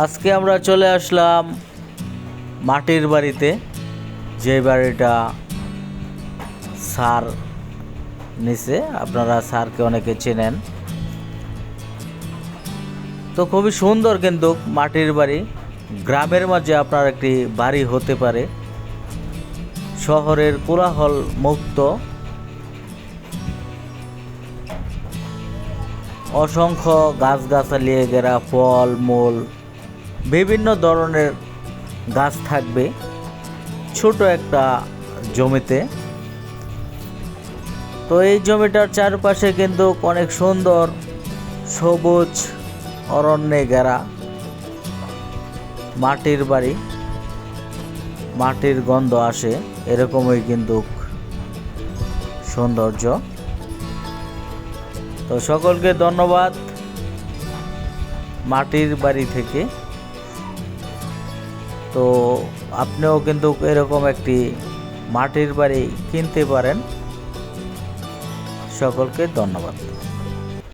আজকে আমরা চলে আসলাম মাটির বাড়িতে, যে বাড়িটা সার নিচে আপনারা সারকে অনেকে চেনেন। তো খুবই সুন্দর কিন্তু মাটির বাড়ি, গ্রামের মাঝে আপনার একটি বাড়ি হতে পারে। শহরের কোলাহল মুক্ত। অসংখ্য গাছগাছালি ঘেরা ফল, মূল বিভিন্ন ধরনের গাছ থাকবে ছোট একটা জমিতে। তো এই জমিটার চারপাশে কিন্তু অনেক সুন্দর সবুজ অরণ্যে ঘেরা মাটির বাড়ি। মাটির গন্ধ আসে, এরকমই কিন্তু সৌন্দর্য। তো সকলকে ধন্যবাদ মাটির বাড়ি থেকে। তো আপনিও কিন্তু এরকম একটি মাটির বাড়ি কিনতে পারেন। সকলকে ধন্যবাদ।